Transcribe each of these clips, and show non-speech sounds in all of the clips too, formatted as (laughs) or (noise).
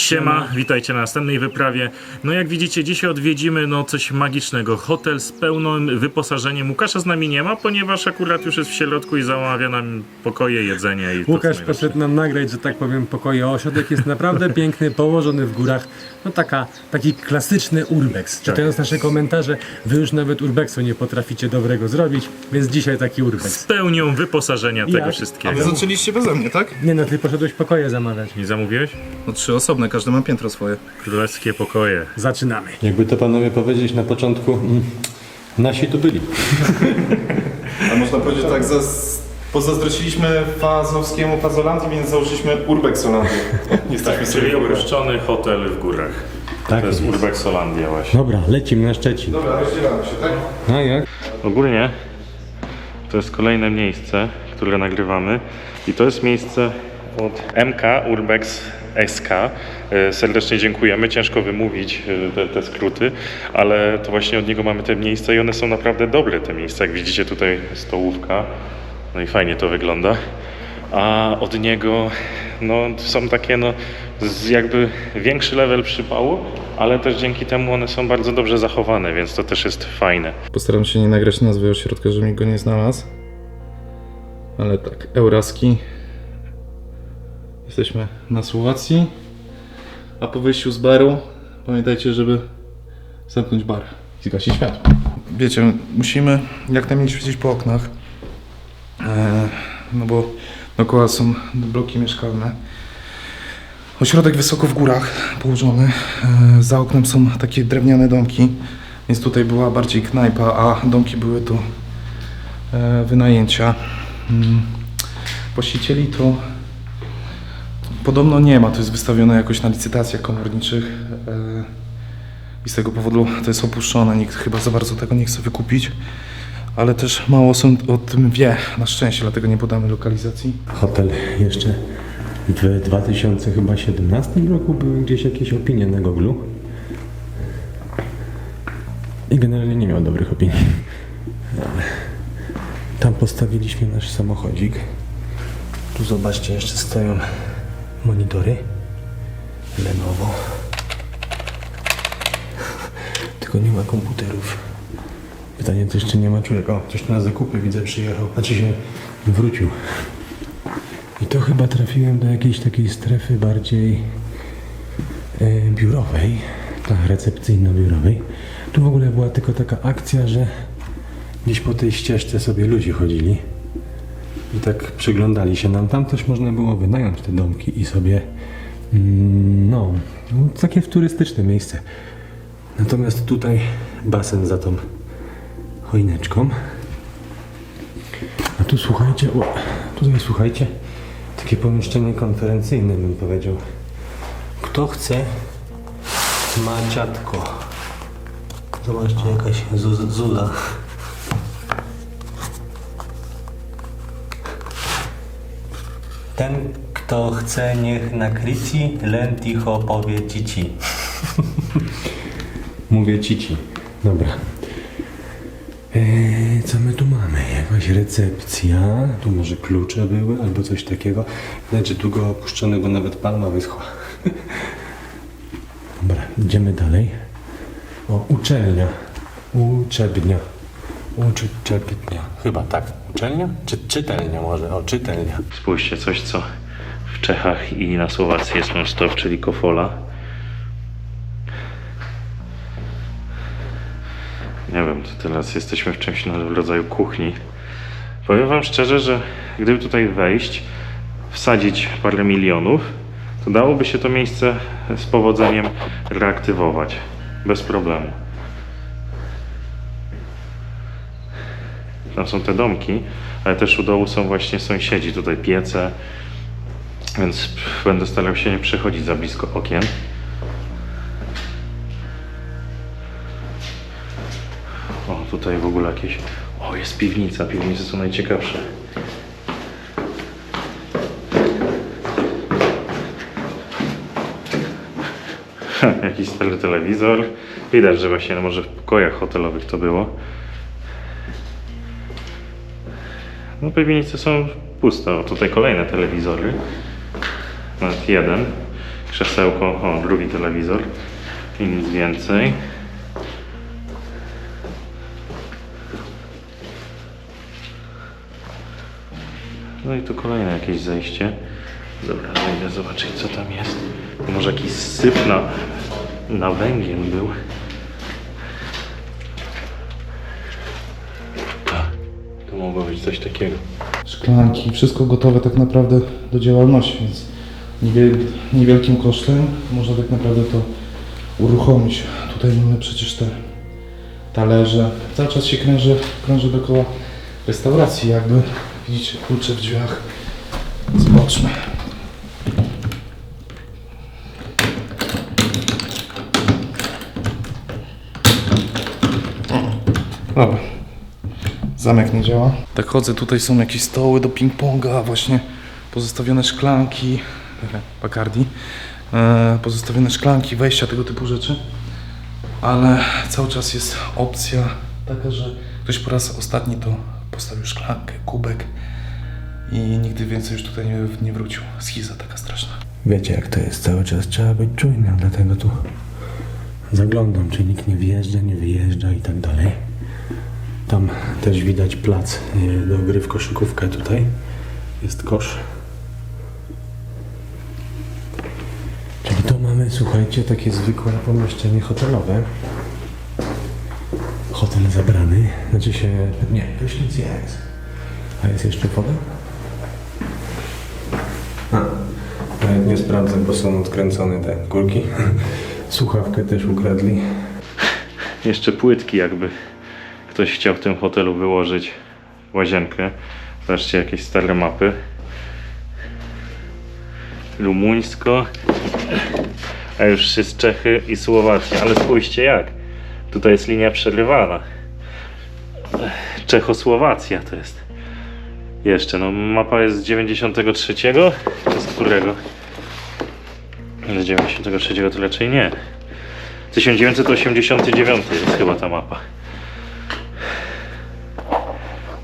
Siema, witajcie na następnej wyprawie. No jak widzicie, dzisiaj odwiedzimy no coś magicznego. Hotel z pełnym wyposażeniem. Łukasza z nami nie ma, ponieważ akurat już jest w środku i zamawia nam pokoje, jedzenie i to, Łukasz poszedł nam nagrać, że tak powiem, pokoje. Ośrodek jest naprawdę (laughs) piękny, położony w górach. No taka, taki klasyczny urbex. Czytając nasze komentarze, wy już nawet urbexu nie potraficie dobrego zrobić, więc dzisiaj taki urbex. Z pełnią wyposażenia tego Jak? wszystkiego. Wy zaczęliście beze mnie, tak? Nie no, ty poszedłeś pokoje zamawiać. Nie zamówiłeś? No trzy osobne, każdy ma piętro swoje. Królewskie pokoje. Zaczynamy. Jakby to panowie powiedzieć na początku, mm, nasi tu byli. A można powiedzieć tak, zaz... pozazdrościliśmy Fazowskiemu Fazolandii, więc założyliśmy Urbexolandię. (laughs) Jesteśmy Czyli w górach. opuszczony hotel w górach. Tak To jest jest. Urbexolandia właśnie. Dobra, lecimy na Szczecin. Dobra, rozdzielamy się, tak? A jak? Ogólnie to jest kolejne miejsce, które nagrywamy i to jest miejsce od MK Urbex SK. E, Serdecznie dziękujemy. Ciężko wymówić e, te, te skróty, ale to właśnie od niego mamy te miejsca i one są naprawdę dobre te miejsca. Jak widzicie tutaj stołówka, no i fajnie to wygląda. A od niego no, są takie no, jakby większy level przypału, ale też dzięki temu one są bardzo dobrze zachowane, więc to też jest fajne. Postaram się nie nagrać nazwy ośrodka, żebym go nie znalazł. Ale tak, Euraski. Jesteśmy na Słowacji. A po wyjściu z baru pamiętajcie, żeby zamknąć bar i zgasić światło. Wiecie, musimy jak najmniej świecić po oknach. E, no bo dookoła są bloki mieszkalne. Ośrodek wysoko w górach położony. E, za oknem są takie drewniane domki, więc tutaj była bardziej knajpa, a domki były tu e, wynajęcia. Mm. Właścicieli to podobno nie ma, to jest wystawione jakoś na licytacjach komorniczych e, i z tego powodu to jest opuszczone, nikt chyba za bardzo tego nie chce wykupić, ale też mało osób o tym wie, na szczęście, dlatego nie podamy lokalizacji. Hotel jeszcze w 2017 roku były gdzieś jakieś opinie na Google. I generalnie nie miał dobrych opinii. Tam postawiliśmy nasz samochodzik. Tu zobaczcie, jeszcze stoją monitory. Lenovo. Tylko nie ma komputerów. Pytanie, to jeszcze nie ma człowieka. O, ktoś tu na zakupy widzę przyjechał. Znaczy się wrócił. I to chyba trafiłem do jakiejś takiej strefy bardziej e, biurowej, tak, recepcyjno-biurowej. Tu w ogóle była tylko taka akcja, że gdzieś po tej ścieżce sobie ludzie chodzili i tak przyglądali się nam. Tam też można było wynająć te domki i sobie, mm, no, no, takie turystyczne miejsce. Natomiast tutaj basen za tą choineczką. A tu słuchajcie, o, tutaj słuchajcie, takie pomieszczenie konferencyjne bym powiedział. Kto chce, ma ciatko. Zobaczcie, jakaś zu- zula. Ten, kto chce, niech nakryci, len ticho powie cici. (laughs) Mówię cici. Dobra. Eee, co my tu mamy? Jakaś recepcja. Tu może klucze były albo coś takiego. Widać, że długo opuszczone, bo nawet palma wyschła. (laughs) Dobra, idziemy dalej. O, uczelnia. Uczebnia. Uczebnia. Chyba tak. Uczelnia? Czy czytelnia może? O, czytelnia. Spójrzcie, coś co w Czechach i na Słowacji jest non-stop, czyli kofola. Nie wiem, to teraz jesteśmy w czymś w rodzaju kuchni. Powiem wam szczerze, że gdyby tutaj wejść, wsadzić parę milionów, to dałoby się to miejsce z powodzeniem reaktywować. Bez problemu. Tam są te domki, ale też u dołu są właśnie sąsiedzi, tutaj piece, więc będę starał się nie przechodzić za blisko okien. O, tutaj w ogóle jakieś... O, jest piwnica, piwnice są najciekawsze. (laughs) Jakiś stary telewizor. Widać, że właśnie no może w pokojach hotelowych to było. No piwnice są puste. O, tutaj kolejne telewizory. Nawet jeden. krzesełko, o, drugi telewizor i nic więcej. No i tu kolejne jakieś zejście. Dobra, zejdę zobaczyć co tam jest. Może jakiś syp na, na węgiel był. A, Tu mogło być coś takiego. Szklanki, wszystko gotowe tak naprawdę do działalności, więc niewiel, niewielkim kosztem można tak naprawdę to uruchomić. Tutaj mamy przecież te talerze. Cały czas się kręży, kręży dookoła restauracji jakby. Widzicie klucze w drzwiach. Zobaczmy. Dobra. Zamek nie działa. Tak chodzę, tutaj są jakieś stoły do ping-ponga, właśnie pozostawione szklanki, Bacardi, e, pozostawione szklanki, wejścia, tego typu rzeczy. Ale cały czas jest opcja taka, że ktoś po raz ostatni to postawił szklankę, kubek i nigdy więcej już tutaj nie, nie wrócił. Schiza taka straszna. Wiecie jak to jest, cały czas trzeba być czujnym, dlatego tu zaglądam, czy nikt nie wjeżdża, nie wyjeżdża i tak dalej. Tam też widać plac e, do gry w koszykówkę tutaj. Jest kosz. Czyli to mamy, słuchajcie, takie zwykłe pomieszczenie hotelowe. Hotel zabrany, znaczy się, nie, prysznic jest. A jest jeszcze woda? Nawet nie sprawdzę, bo są odkręcone te kulki. (laughs) Słuchawkę też ukradli. Jeszcze płytki jakby ktoś chciał w tym hotelu wyłożyć łazienkę. Zobaczcie jakieś stare mapy. Rumuńsko. A już jest Czechy i Słowacja. Ale spójrzcie jak. Tutaj jest linia przerywana. Czechosłowacja to jest. Jeszcze, no mapa jest z 93. To z którego? Z 93 to raczej nie. 1989 jest chyba ta mapa.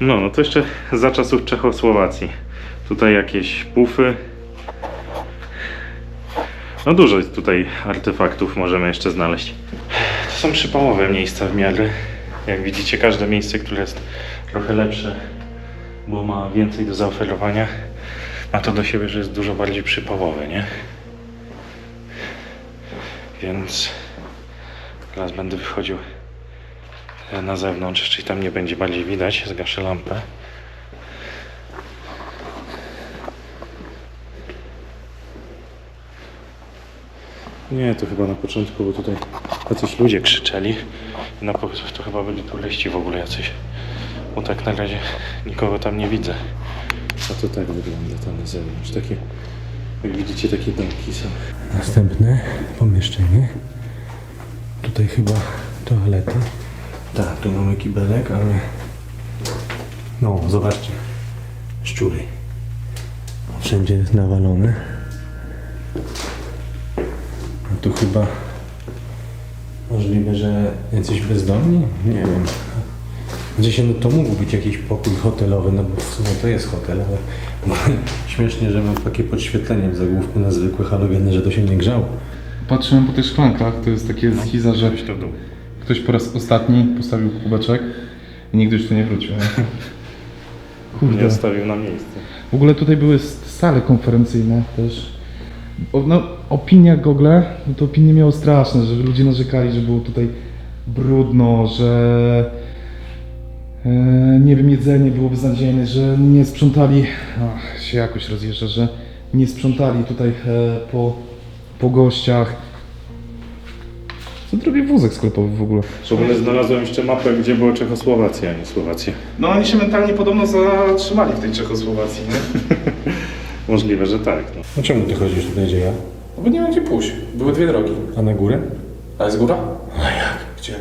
No, no to jeszcze za czasów Czechosłowacji. Tutaj jakieś pufy. No dużo tutaj artefaktów możemy jeszcze znaleźć. To są przypałowe miejsca w miarę. Jak widzicie, każde miejsce, które jest trochę lepsze, bo ma więcej do zaoferowania, ma to do siebie, że jest dużo bardziej przypałowe, nie? Więc Teraz będę wychodził na zewnątrz, czyli tam nie będzie bardziej widać. Zgaszę lampę. Nie, to chyba na początku, bo tutaj jacyś ludzie krzyczeli. Na początku to chyba byli turyści w ogóle jacyś. Bo tak na razie nikogo tam nie widzę. A to tak wygląda tam na zewnątrz. Takie, jak widzicie, takie domki są. Następne pomieszczenie. Tutaj chyba toaleta. Tak, tu mamy kibelek, ale... No, zobaczcie. Szczury. Wszędzie jest nawalone. A tu chyba... Możliwe, że jacyś bezdomni? Nie wiem. Gdzieś no to mógł być jakiś pokój hotelowy, no bo w sumie to jest hotel, ale (laughs) śmiesznie, że mam takie podświetlenie w zagłówku na zwykłe halogeny, że to się nie grzało. Patrzyłem po tych szklankach, to jest takie schiza, że Ktoś po raz ostatni postawił kubeczek i nigdy już tu nie wrócił. Nie? (laughs) Nie Kurde. zostawił na miejsce. W ogóle tutaj były sale konferencyjne też. O, no, opinia Google, no to opinie miało straszne, że ludzie narzekali, że było tutaj brudno, że e, nie wiem, jedzenie było beznadziejne, że nie sprzątali, ach, się jakoś rozjeżdża, że nie sprzątali tutaj e, po, po gościach. Co zrobię wózek sklepowy w ogóle? W ogóle znalazłem jeszcze mapę, gdzie była Czechosłowacja, a nie Słowacja. No oni się mentalnie podobno zatrzymali w tej Czechosłowacji, nie? (laughs) Możliwe, że tak. No. No czemu ty chodzisz tutaj, gdzie ja? No bo nie ma gdzie pójść. Były dwie drogi. A na górę? A jest góra? A jak? Gdzie?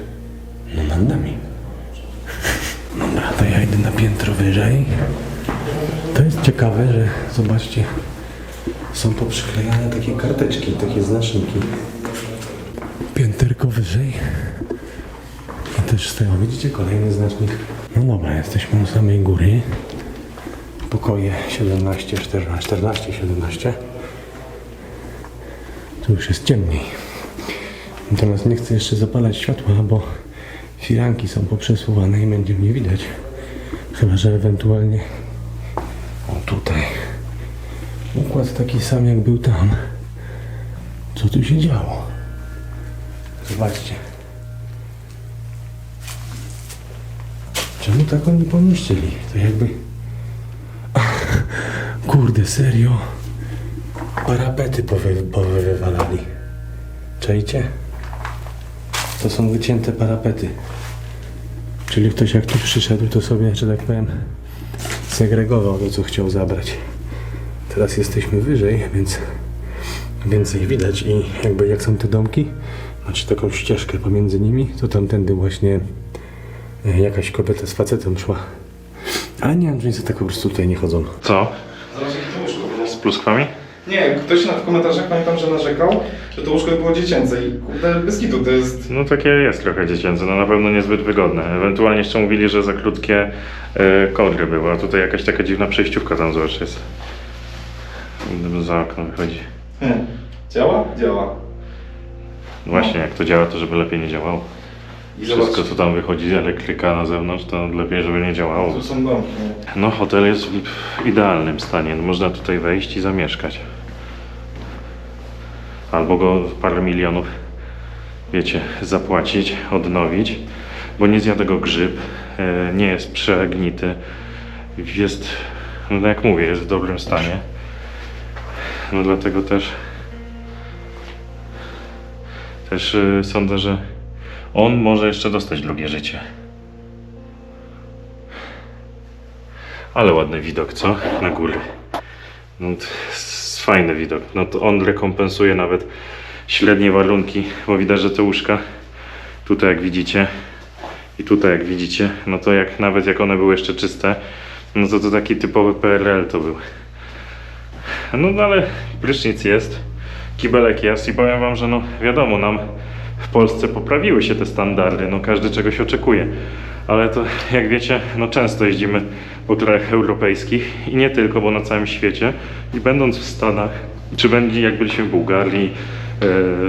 No nad nami. (laughs) Dobra, to ja idę na piętro wyżej. To jest ciekawe, że zobaczcie, są poprzyklejane takie karteczki, takie znaczniki. Pięterko wyżej. I też stoją, widzicie, kolejny znacznik. No dobra, jesteśmy u samej góry. Pokoje 17, 14, 14, 17. Tu już jest ciemniej. Natomiast nie chcę jeszcze zapalać światła, bo firanki są poprzesuwane i będzie mnie widać. Chyba, że ewentualnie o tutaj. Układ taki sam jak był tam. Co tu się działo? Zobaczcie. Czemu tak oni pomieścili? To jakby... (laughs) Kurde, serio? Parapety powy, powywalali. Czajcie? To są wycięte parapety. Czyli ktoś jak tu przyszedł, to sobie, że tak powiem, segregował to, co chciał zabrać. Teraz jesteśmy wyżej, więc więcej widać i jakby jak są te domki, macie taką ścieżkę pomiędzy nimi, to tamtędy właśnie e, jakaś kobieta z facetem szła. Ale nie wiem, że oni sobie tak po prostu tutaj nie chodzą. Co? Zobacz, jakie to łóżko było. Z pluskwami? Nie, ktoś na w komentarzach pamiętam, że narzekał, że to łóżko było dziecięce i kurde, bez kitu, to jest... No takie jest trochę dziecięce, no na pewno niezbyt wygodne. Ewentualnie jeszcze mówili, że za krótkie e, kołdry były, a tutaj jakaś taka dziwna przejściówka tam zobacz jest. Za okno wychodzi. Hmm. Działa? Działa. Właśnie, jak to działa, to żeby lepiej nie działało. I Wszystko zobacz, co tam wychodzi, elektryka na zewnątrz, to lepiej, żeby nie działało. tu są domki. nie? No hotel jest w idealnym stanie, no, można tutaj wejść i zamieszkać. Albo go parę milionów, wiecie, zapłacić, odnowić, bo nie zjada go grzyb, e, nie jest przegnity, jest, no jak mówię, jest w dobrym stanie. No dlatego też też e, sądzę, że on może jeszcze dostać drugie życie. Ale ładny widok, co? Na góry. No, fajny widok. No to on rekompensuje nawet średnie warunki, bo widać, że te łóżka tutaj jak widzicie i tutaj jak widzicie, no to jak nawet jak one były jeszcze czyste, no to to taki typowy PRL to był. No, no ale prysznic jest, kibelek jest i powiem wam, że no wiadomo, nam w Polsce poprawiły się te standardy, no każdy czegoś oczekuje. Ale to jak wiecie, no często jeździmy po krajach europejskich i nie tylko, bo na całym świecie. I będąc w Stanach, czy będzie jak byliśmy w Bułgarii,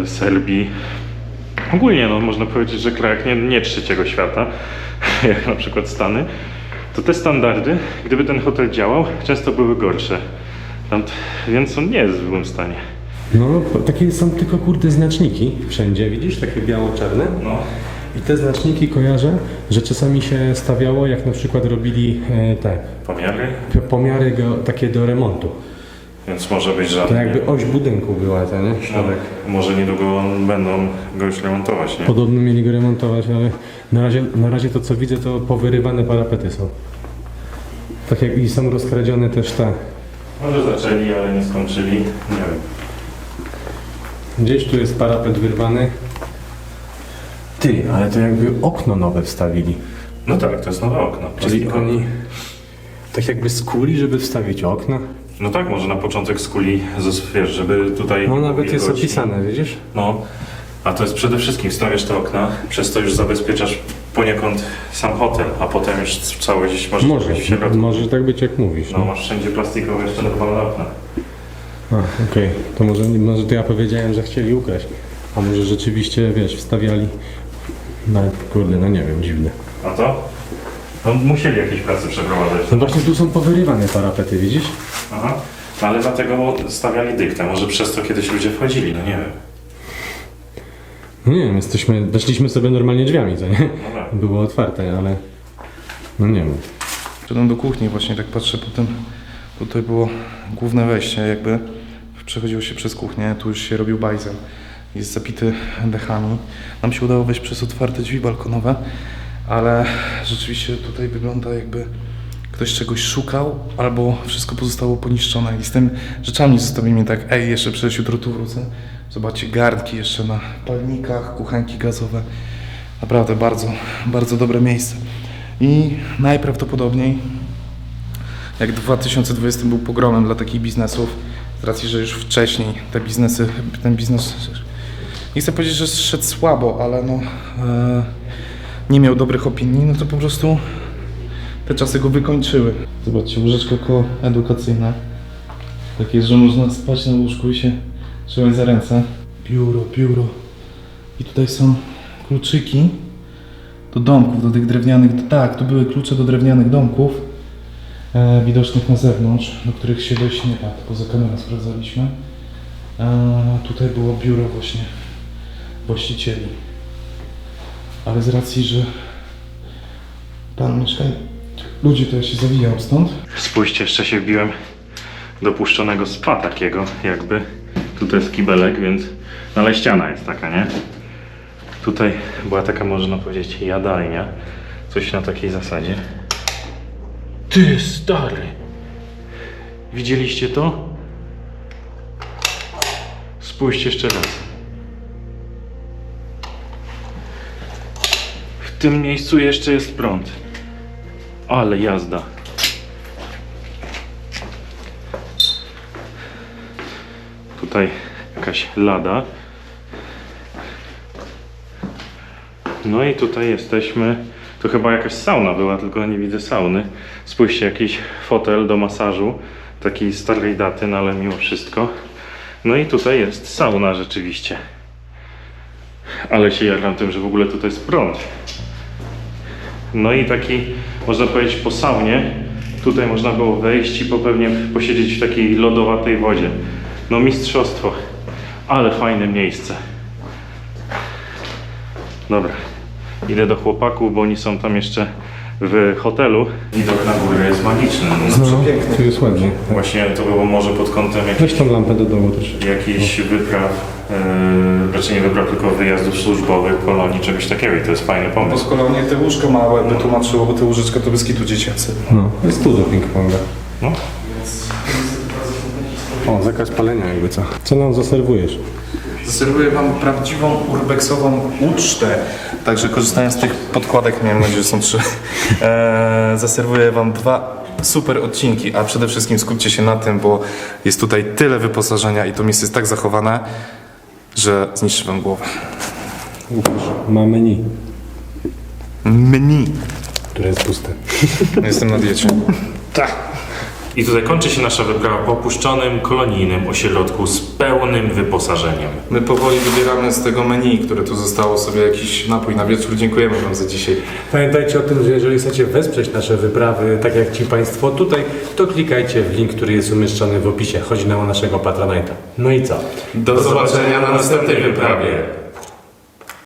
e, Serbii, ogólnie no można powiedzieć, że krajach nie, nie trzeciego świata, (laughs) jak na przykład Stany, to te standardy, gdyby ten hotel działał, często były gorsze. Tam, więc on nie jest w złym stanie. No, takie są tylko kurde znaczniki wszędzie, widzisz? Takie biało-czarne. No. I te znaczniki kojarzę, że czasami się stawiało, jak na przykład robili e, te Pomiary? p- pomiary go, takie do remontu. Więc może być To żadne. jakby oś budynku była ta, nie? Środek. No, może niedługo będą go już remontować, nie? Podobno mieli go remontować, ale na razie, na razie to co widzę, to powyrywane parapety są. Tak jak i są rozkradzione też te. Może zaczęli, ale nie skończyli. Nie wiem. Gdzieś tu jest parapet wyrwany. Ty, ale to jakby okno nowe wstawili. No tak, to jest nowe okno. Czyli plastikowe. oni tak jakby skuli, żeby wstawić okna. No tak, może na początek skuli, zas- wiesz, żeby tutaj... No nawet jest wilgoci- opisane, widzisz? No, a to jest przede wszystkim stawiasz te okna, przez to już zabezpieczasz poniekąd sam hotel, a potem już całość możesz Może, robić w środku. może tak być jak mówisz. No No. masz wszędzie plastikowe jeszcze normalne okna. A, Okej, to może, może to ja powiedziałem, że chcieli ukraść. A może rzeczywiście, wiesz, wstawiali. No kurde, no nie wiem, dziwne. A to? No musieli jakieś prace przeprowadzać. No właśnie tu są powyrywane parapety, widzisz? Aha. No, ale dlatego stawiali dyktę, może przez to kiedyś ludzie wchodzili, no nie wiem. No nie wiem, jesteśmy, weszliśmy sobie normalnie drzwiami, co nie? No tak. Było otwarte, ale no nie wiem. Szedłem do kuchni, właśnie tak patrzę po tym, tutaj było główne wejście jakby, przechodziło się przez kuchnię, tu już się robił bajzel, jest zapity dechami. Nam się udało wejść przez otwarte drzwi balkonowe, ale rzeczywiście tutaj wygląda jakby ktoś czegoś szukał, albo wszystko pozostało poniszczone i z tym rzeczami zostawili mnie tak, ej, jeszcze przecież jutro tu wrócę. Zobaczcie, garnki jeszcze na palnikach, kuchenki gazowe. Naprawdę bardzo, bardzo dobre miejsce. I najprawdopodobniej jak 2020 był pogromem dla takich biznesów, z racji, że już wcześniej te biznesy, ten biznes, nie chcę powiedzieć, że szedł słabo, ale no, e, nie miał dobrych opinii, no to po prostu te czasy go wykończyły. Zobaczcie, łóżeczko koedukacyjne. Tak jest, że można spać na łóżku i się trzymać za ręce. Biuro, biuro. I tutaj są kluczyki do domków, do tych drewnianych. Tak, tu były klucze do drewnianych domków widocznych na zewnątrz, do których się wejść nie. To poza kamerą sprawdzaliśmy. E, tutaj było biuro właśnie właścicieli. Ale z racji, że pan mieszka... Ludzi to ja się zawijał stąd. Spójrzcie, jeszcze się wbiłem do puszczonego spa takiego, jakby. Tutaj jest kibelek, więc... No ale ściana jest taka, nie? Tutaj była taka, można powiedzieć, jadalnia. Coś na takiej zasadzie. Ty, stary! Widzieliście to? Spójrzcie jeszcze raz. W tym miejscu jeszcze jest prąd. Ale jazda. Tutaj jakaś lada. No i tutaj jesteśmy. To chyba jakaś sauna była, tylko nie widzę sauny. Spójrzcie, jakiś fotel do masażu. Takiej starej daty, no ale mimo wszystko. No i tutaj jest sauna rzeczywiście. Ale się jaram tym, że w ogóle tutaj jest prąd. No i taki, można powiedzieć, po saunie. Tutaj można było wejść i po pewnie posiedzieć w takiej lodowatej wodzie. No mistrzostwo. Ale fajne miejsce. Dobra. Idę do chłopaków, bo oni są tam jeszcze w hotelu. Widok na górę jest magiczny. No, tu jest ładnie. Właśnie to było może pod kątem Weź jakichś, tą lampę do domu też. jakichś wypraw, yy, raczej nie wypraw, tylko wyjazdów służbowych, kolonii, czegoś takiego i to jest fajny Bo pomysł. z kolei te łóżka małe by tłumaczyło, bo te łóżeczka to bez kitu dziecięce. No, jest tu do ping-ponga. No. O, zakaz palenia jakby co. Co nam zaserwujesz? Zaserwuję Wam prawdziwą urbexową ucztę. Także korzystając z tych podkładek, miałem nadzieję, że są trzy, e, zaserwuję Wam dwa super odcinki, a przede wszystkim skupcie się na tym, bo jest tutaj tyle wyposażenia i to miejsce jest tak zachowane, że zniszczy Wam głowę. Ma menu, Menu. które jest puste. Jestem na diecie. I tutaj kończy się nasza wyprawa po opuszczonym kolonijnym ośrodku z pełnym wyposażeniem. My powoli wybieramy z tego menu, które tu zostało sobie jakiś napój na wieczór. Dziękujemy Wam za dzisiaj. Pamiętajcie o tym, że jeżeli chcecie wesprzeć nasze wyprawy, tak jak Ci Państwo tutaj, to klikajcie w link, który jest umieszczony w opisie. Chodzi nam o naszego Patronite'a. No i co? Do zobaczenia na następnej wyprawie.